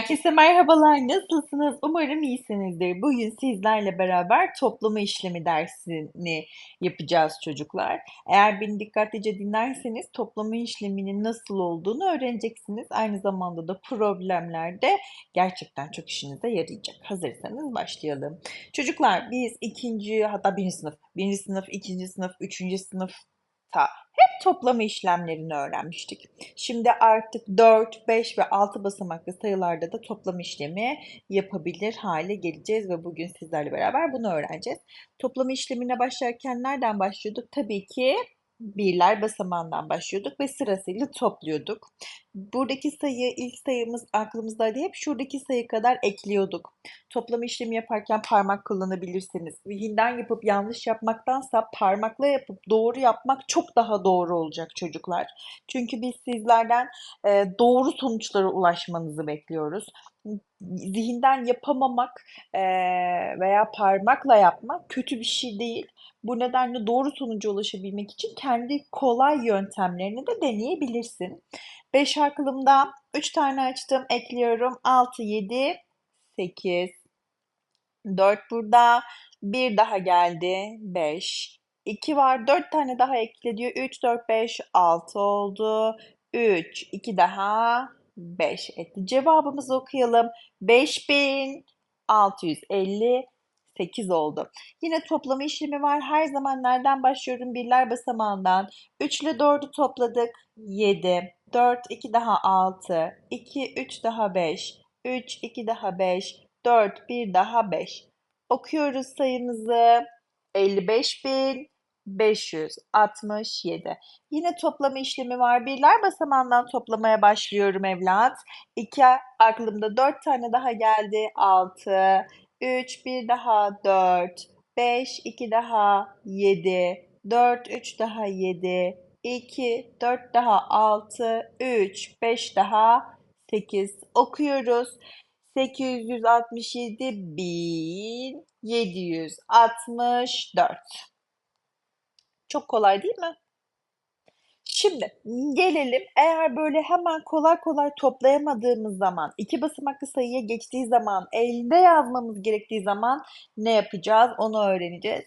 Herkese merhabalar, nasılsınız? Umarım iyisinizdir. Bugün sizlerle beraber toplama işlemi dersini yapacağız çocuklar. Eğer beni dikkatlice dinlerseniz toplama işleminin nasıl olduğunu öğreneceksiniz. Aynı zamanda da problemlerde gerçekten çok işinize yarayacak. Hazırsanız başlayalım. Çocuklar biz ikinci hatta birinci sınıf, birinci sınıf, ikinci sınıf, üçüncü sınıfta hep toplama işlemlerini öğrenmiştik. Şimdi artık 4, 5 ve 6 basamaklı sayılarda da toplama işlemi yapabilir hale geleceğiz ve bugün sizlerle beraber bunu öğreneceğiz. Toplama işlemine başlarken nereden başlıyorduk? Tabii ki birler basamağından başlıyorduk ve sırasıyla topluyorduk. Buradaki sayı ilk sayımız aklımızdaydı. Hep şuradaki sayı kadar ekliyorduk. Toplama işlemi yaparken parmak kullanabilirsiniz. Zihinden yapıp yanlış yapmaktansa parmakla yapıp doğru yapmak çok daha doğru olacak çocuklar. Çünkü biz sizlerden doğru sonuçlara ulaşmanızı bekliyoruz. Zihinden yapamamak e, veya parmakla yapmak kötü bir şey değil. Bu nedenle doğru sonuca ulaşabilmek için kendi kolay yöntemlerini de deneyebilirsin. 5 harflımda 3 tane açtım. Ekliyorum. 6, 7, 8. 4 burada. 1 daha geldi. 5. 2 var. 4 tane daha ekle diyor. 3, 4, 5, 6 oldu. 3, 2 daha 5 etti. Cevabımızı okuyalım. 5650 8 oldu. Yine toplama işlemi var. Her zaman nereden başlıyorum? Birler basamağından. 3 ile 4'ü topladık. 7. 4, 2 daha 6. 2, 3 daha 5. 3, 2 daha 5. 4, 1 daha 5. Okuyoruz sayımızı. 55.567. Yine toplama işlemi var. Birler basamağından toplamaya başlıyorum evlat. 2 aklımda 4 tane daha geldi. 6, 3, 1 daha 4, 5, 2 daha 7, 4, 3 daha 7, 2, 4 daha 6, 3, 5 daha 8. Okuyoruz. 867.764. Çok kolay değil mi? Şimdi gelelim eğer böyle hemen kolay kolay toplayamadığımız zaman, iki basamaklı sayıya geçtiği zaman, elde yazmamız gerektiği zaman ne yapacağız onu öğreneceğiz.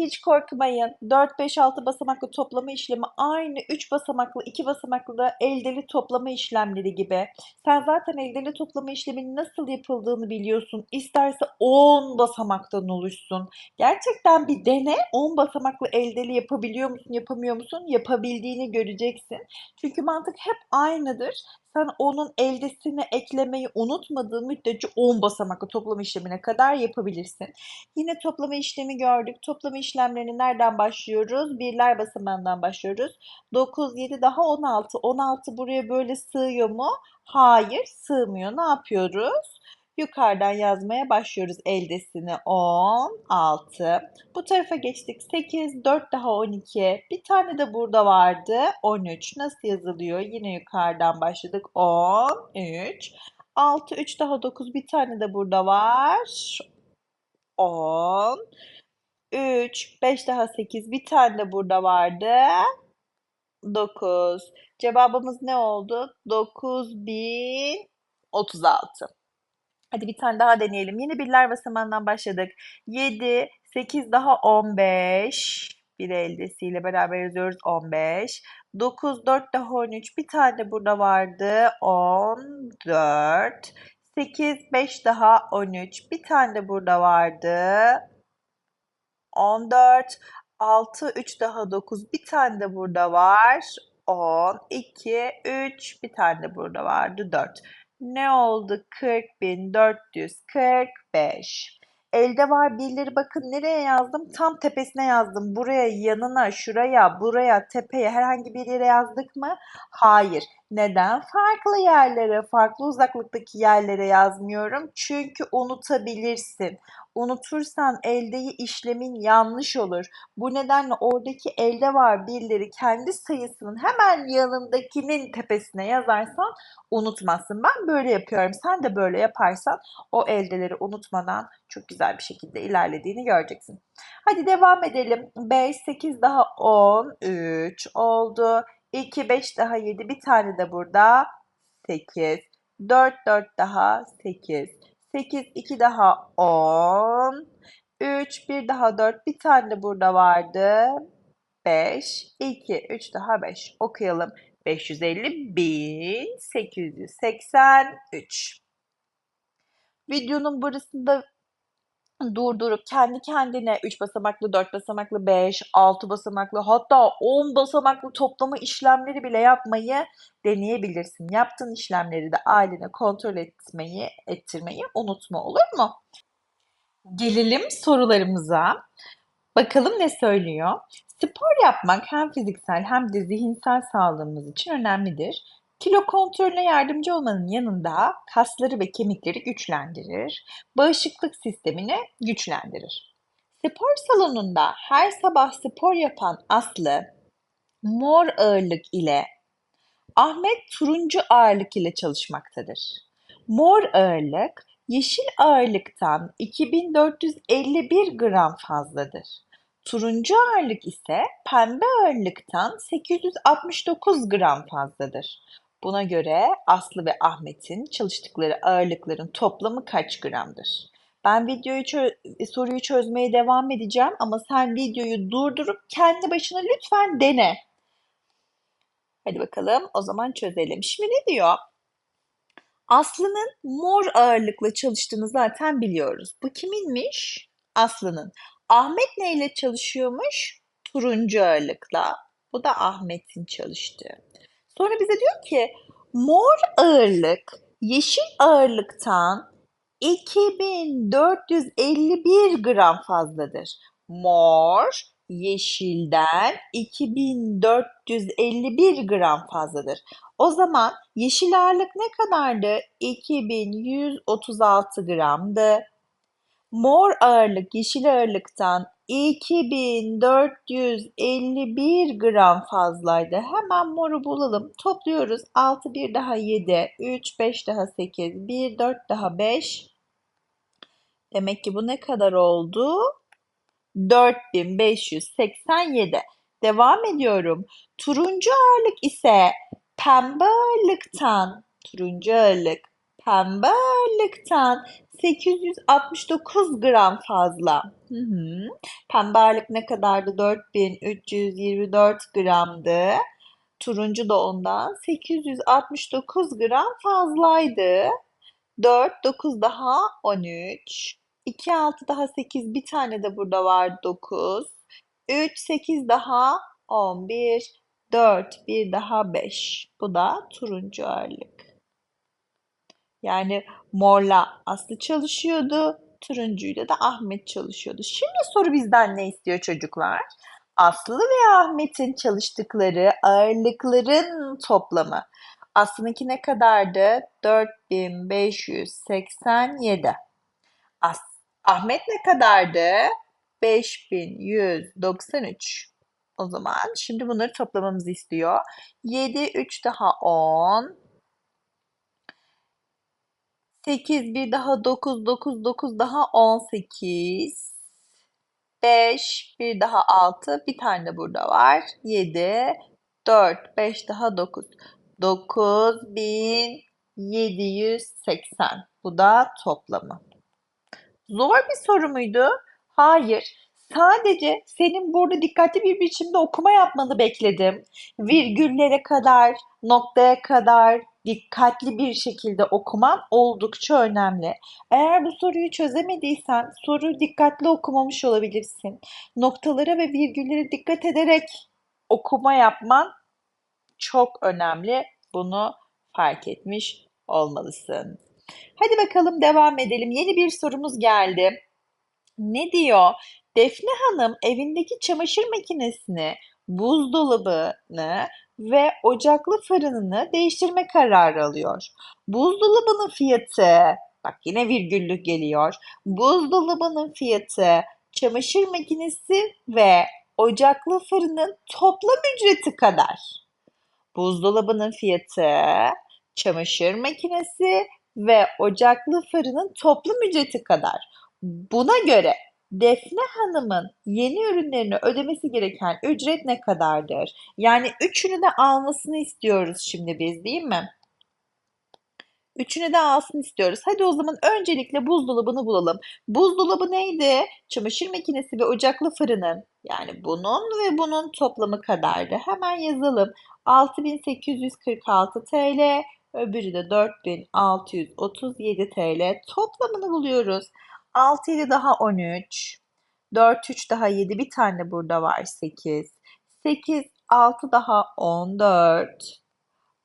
Hiç korkmayın. 4, 5, 6 basamaklı toplama işlemi aynı 3 basamaklı, 2 basamaklı da eldeli toplama işlemleri gibi. Sen zaten eldeli toplama işleminin nasıl yapıldığını biliyorsun. İsterse 10 basamaktan oluşsun. Gerçekten bir dene. 10 basamaklı eldeli yapabiliyor musun, yapamıyor musun? Yapabildiğini göreceksin. Çünkü mantık hep aynıdır. Sen onun eldesini eklemeyi unutmadığın müddetçe 10 basamaklı toplama işlemine kadar yapabilirsin. Yine toplama işlemi gördük. Toplama işlemlerini nereden başlıyoruz? Birler basamağından başlıyoruz. 9, 7 daha 16. 16 buraya böyle sığıyor mu? Hayır sığmıyor. Ne yapıyoruz? Yukarıdan yazmaya başlıyoruz eldesini 10, 6. Bu tarafa geçtik 8, 4 daha 12. Bir tane de burada vardı 13. Nasıl yazılıyor? Yine yukarıdan başladık 13. 6, 3 daha 9. Bir tane de burada var. 10. 3, 5 daha 8. Bir tane de burada vardı. 9. Cevabımız ne oldu? 9036. Hadi bir tane daha deneyelim. Yine birler basamağından başladık. 7, 8 daha 15. Bir eldesiyle beraber yazıyoruz 15. 9, 4 daha 13. Bir tane burada vardı. 14. 8, 5 daha 13. Bir tane de burada vardı. 14. 6, 3 daha 9. Bir tane de burada var. 10, 2, 3. Bir tane de burada vardı. 4. Ne oldu? 40.445. Elde var birleri bakın nereye yazdım? Tam tepesine yazdım. Buraya, yanına, şuraya, buraya, tepeye herhangi bir yere yazdık mı? Hayır. Neden? Farklı yerlere, farklı uzaklıktaki yerlere yazmıyorum. Çünkü unutabilirsin. Unutursan eldeyi işlemin yanlış olur. Bu nedenle oradaki elde var birleri kendi sayısının hemen yanındakinin tepesine yazarsan unutmazsın. Ben böyle yapıyorum. Sen de böyle yaparsan o eldeleri unutmadan çok güzel bir şekilde ilerlediğini göreceksin. Hadi devam edelim. 5, 8 daha 10, 3 oldu. 2, 5 daha 7. Bir tane de burada 8. 4 4 daha 8. 8 2 daha 10. 3 1 daha 4 bir tane de burada vardı. 5 2 3 daha 5 okuyalım. 550 1883. Videonun burasında durdurup kendi kendine 3 basamaklı, 4 basamaklı, 5, 6 basamaklı hatta 10 basamaklı toplama işlemleri bile yapmayı deneyebilirsin. Yaptığın işlemleri de ailene kontrol etmeyi, ettirmeyi unutma olur mu? Gelelim sorularımıza. Bakalım ne söylüyor? Spor yapmak hem fiziksel hem de zihinsel sağlığımız için önemlidir. Kilo kontrolüne yardımcı olmanın yanında kasları ve kemikleri güçlendirir, bağışıklık sistemini güçlendirir. Spor salonunda her sabah spor yapan Aslı, mor ağırlık ile Ahmet turuncu ağırlık ile çalışmaktadır. Mor ağırlık yeşil ağırlıktan 2451 gram fazladır. Turuncu ağırlık ise pembe ağırlıktan 869 gram fazladır. Buna göre Aslı ve Ahmet'in çalıştıkları ağırlıkların toplamı kaç gramdır? Ben videoyu çö- soruyu çözmeye devam edeceğim ama sen videoyu durdurup kendi başına lütfen dene. Hadi bakalım o zaman çözelim. Şimdi ne diyor? Aslı'nın mor ağırlıkla çalıştığını zaten biliyoruz. Bu kiminmiş? Aslı'nın. Ahmet neyle çalışıyormuş? Turuncu ağırlıkla. Bu da Ahmet'in çalıştığı. Sonra bize diyor ki mor ağırlık yeşil ağırlıktan 2451 gram fazladır. Mor yeşilden 2451 gram fazladır. O zaman yeşil ağırlık ne kadardı? 2136 gramdı. Mor ağırlık yeşil ağırlıktan 2451 gram fazlaydı. Hemen moru bulalım. Topluyoruz. 6 bir daha 7, 3 5 daha 8, 1 4 daha 5. Demek ki bu ne kadar oldu? 4587. Devam ediyorum. Turuncu ağırlık ise pembe ağırlıktan, turuncu ağırlık pembe ağırlıktan 869 gram fazla. Hı hı. Ne kadardı? 4324 gramdı. Turuncu da ondan 869 gram fazlaydı. 4, 9 daha 13. 2, 6 daha 8. Bir tane de burada var 9. 3, 8 daha 11. 4, bir daha 5. Bu da turuncu ağırlık. Yani morla Aslı çalışıyordu. Turuncuyla da Ahmet çalışıyordu. Şimdi soru bizden ne istiyor çocuklar? Aslı ve Ahmet'in çalıştıkları ağırlıkların toplamı. Aslı'nınki ne kadardı? 4587. As Ahmet ne kadardı? 5193. O zaman şimdi bunları toplamamızı istiyor. 7, 3 daha 10. 8, bir daha 9, 9, 9 daha 18. 5, bir daha 6, bir tane de burada var. 7, 4, 5 daha 9. 9780. Bu da toplamı. Zor bir soru muydu? Hayır. Sadece senin burada dikkatli bir biçimde okuma yapmanı bekledim. Virgüllere kadar, noktaya kadar dikkatli bir şekilde okuman oldukça önemli. Eğer bu soruyu çözemediysen soruyu dikkatli okumamış olabilirsin. Noktalara ve virgüllere dikkat ederek okuma yapman çok önemli. Bunu fark etmiş olmalısın. Hadi bakalım devam edelim. Yeni bir sorumuz geldi. Ne diyor? Defne Hanım evindeki çamaşır makinesini, buzdolabını ve ocaklı fırınını değiştirme kararı alıyor. Buzdolabının fiyatı, bak yine virgüllü geliyor. Buzdolabının fiyatı, çamaşır makinesi ve ocaklı fırının toplam ücreti kadar. Buzdolabının fiyatı, çamaşır makinesi ve ocaklı fırının toplam ücreti kadar. Buna göre Defne Hanım'ın yeni ürünlerini ödemesi gereken ücret ne kadardır? Yani üçünü de almasını istiyoruz şimdi biz değil mi? Üçünü de alsın istiyoruz. Hadi o zaman öncelikle buzdolabını bulalım. Buzdolabı neydi? Çamaşır makinesi ve ocaklı fırının. Yani bunun ve bunun toplamı kadardı. Hemen yazalım. 6846 TL, öbürü de 4637 TL. Toplamını buluyoruz. 6 7 daha 13. 4 3 daha 7. Bir tane burada var 8. 8 6 daha 14.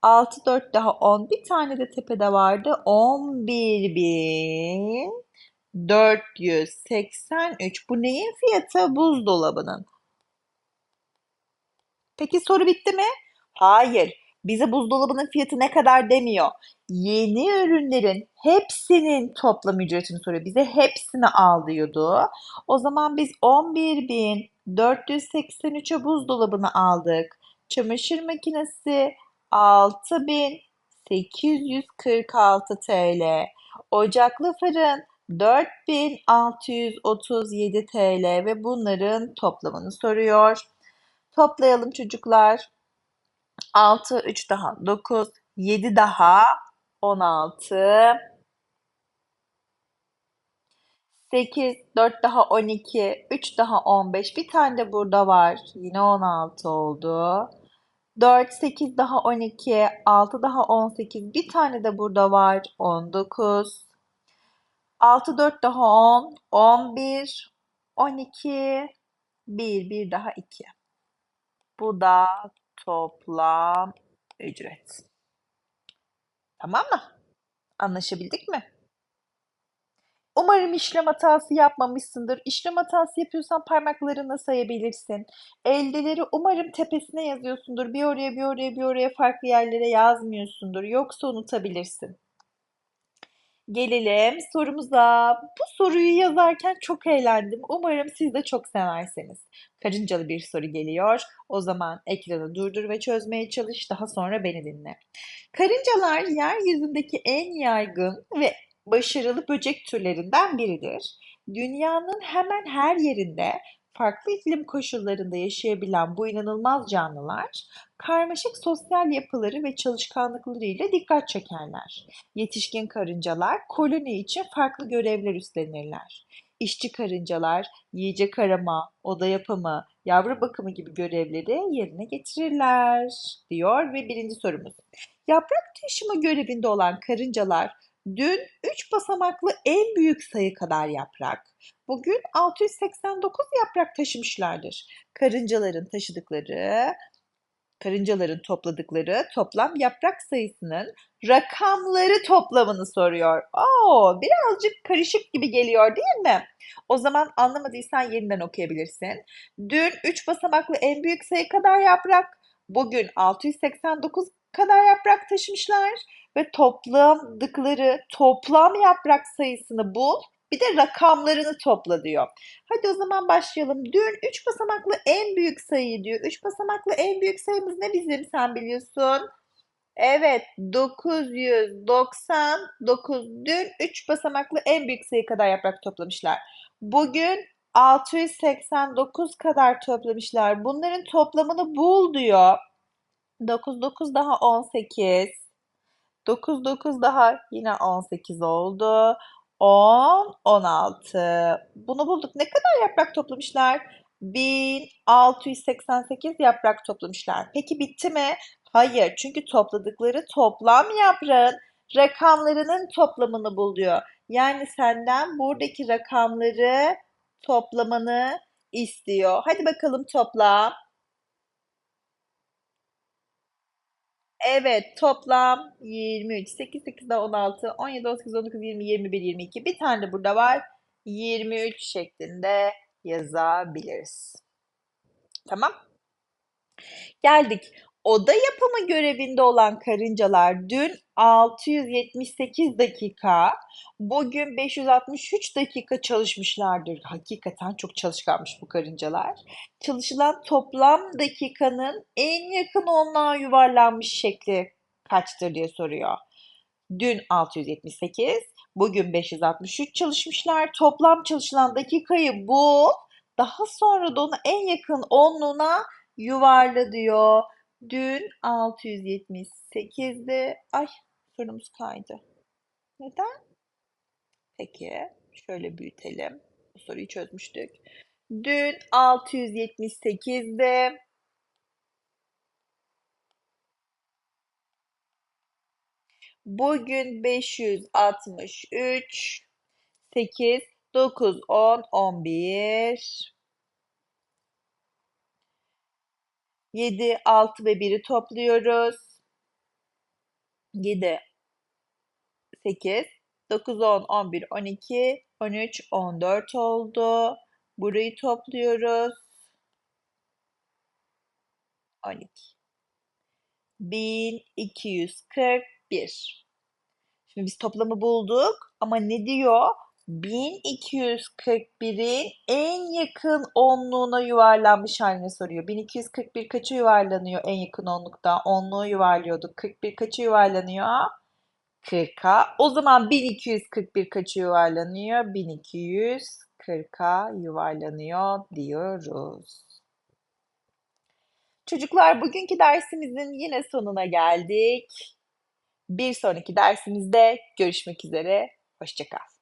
6 4 daha 10. Bir tane de tepede vardı. 11.483. Bu neyin fiyatı? Buzdolabının. Peki soru bitti mi? Hayır. Bize buzdolabının fiyatı ne kadar demiyor. Yeni ürünlerin hepsinin toplam ücretini soruyor. Bize hepsini al diyordu. O zaman biz 11.483'e buzdolabını aldık. Çamaşır makinesi 6846 TL. Ocaklı fırın 4637 TL ve bunların toplamını soruyor. Toplayalım çocuklar. 6, 3 daha 9, 7 daha 16, 8, 4 daha 12, 3 daha 15. Bir tane de burada var. Yine 16 oldu. 4, 8 daha 12, 6 daha 18. Bir tane de burada var. 19. 6, 4 daha 10, 11, 12, 1, 1 daha 2. Bu da toplam ücret. Tamam mı? Anlaşabildik mi? Umarım işlem hatası yapmamışsındır. İşlem hatası yapıyorsan parmaklarını sayabilirsin. Eldeleri umarım tepesine yazıyorsundur. Bir oraya bir oraya bir oraya farklı yerlere yazmıyorsundur. Yoksa unutabilirsin. Gelelim sorumuza. Bu soruyu yazarken çok eğlendim. Umarım siz de çok severseniz. Karıncalı bir soru geliyor. O zaman ekranı durdur ve çözmeye çalış. Daha sonra beni dinle. Karıncalar yeryüzündeki en yaygın ve başarılı böcek türlerinden biridir. Dünyanın hemen her yerinde farklı iklim koşullarında yaşayabilen bu inanılmaz canlılar, karmaşık sosyal yapıları ve çalışkanlıklarıyla dikkat çekerler. Yetişkin karıncalar koloni için farklı görevler üstlenirler. İşçi karıncalar yiyecek arama, oda yapımı, yavru bakımı gibi görevleri yerine getirirler diyor ve birinci sorumuz. Yaprak taşıma görevinde olan karıncalar dün 3 basamaklı en büyük sayı kadar yaprak, bugün 689 yaprak taşımışlardır. Karıncaların taşıdıkları karıncaların topladıkları toplam yaprak sayısının rakamları toplamını soruyor. Oo, birazcık karışık gibi geliyor değil mi? O zaman anlamadıysan yeniden okuyabilirsin. Dün 3 basamaklı en büyük sayı kadar yaprak, bugün 689 kadar yaprak taşımışlar ve topladıkları toplam yaprak sayısını bul. Bir de rakamlarını topla diyor. Hadi o zaman başlayalım. Dün 3 basamaklı en büyük sayı diyor. 3 basamaklı en büyük sayımız ne bizim sen biliyorsun? Evet 999. Dün 3 basamaklı en büyük sayı kadar yaprak toplamışlar. Bugün 689 kadar toplamışlar. Bunların toplamını bul diyor. 9 9 daha 18. 9 9 daha yine 18 oldu. 10, 16. Bunu bulduk. Ne kadar yaprak toplamışlar? 1688 yaprak toplamışlar. Peki bitti mi? Hayır. Çünkü topladıkları toplam yaprağın rakamlarının toplamını buluyor. Yani senden buradaki rakamları toplamanı istiyor. Hadi bakalım topla. Evet toplam 23. 8, 8 daha 16, 17, 18, 19, 20, 21, 22. Bir tane de burada var. 23 şeklinde yazabiliriz. Tamam. Geldik. Oda yapımı görevinde olan karıncalar dün 678 dakika, bugün 563 dakika çalışmışlardır. Hakikaten çok çalışkanmış bu karıncalar. Çalışılan toplam dakikanın en yakın onluğa yuvarlanmış şekli kaçtır diye soruyor. Dün 678, bugün 563 çalışmışlar. Toplam çalışılan dakikayı bu. Daha sonra da onu en yakın onluğuna yuvarla diyor. Dün 678'di. Ay sorumuz kaydı. Neden? Peki, şöyle büyütelim. Bu soruyu çözmüştük. Dün 678'di. Bugün 563. 8, 9, 10, 11. 7, 6 ve 1'i topluyoruz. 7, 8, 9, 10, 11, 12, 13, 14 oldu. Burayı topluyoruz. 12. 1241. Şimdi biz toplamı bulduk ama ne diyor? 1241'in en yakın onluğuna yuvarlanmış halini soruyor. 1241 kaça yuvarlanıyor en yakın onlukta? Onluğu yuvarlıyorduk. 41 kaça yuvarlanıyor? 40'a. O zaman 1241 kaça yuvarlanıyor? 1240'a yuvarlanıyor diyoruz. Çocuklar bugünkü dersimizin yine sonuna geldik. Bir sonraki dersimizde görüşmek üzere. Hoşçakal.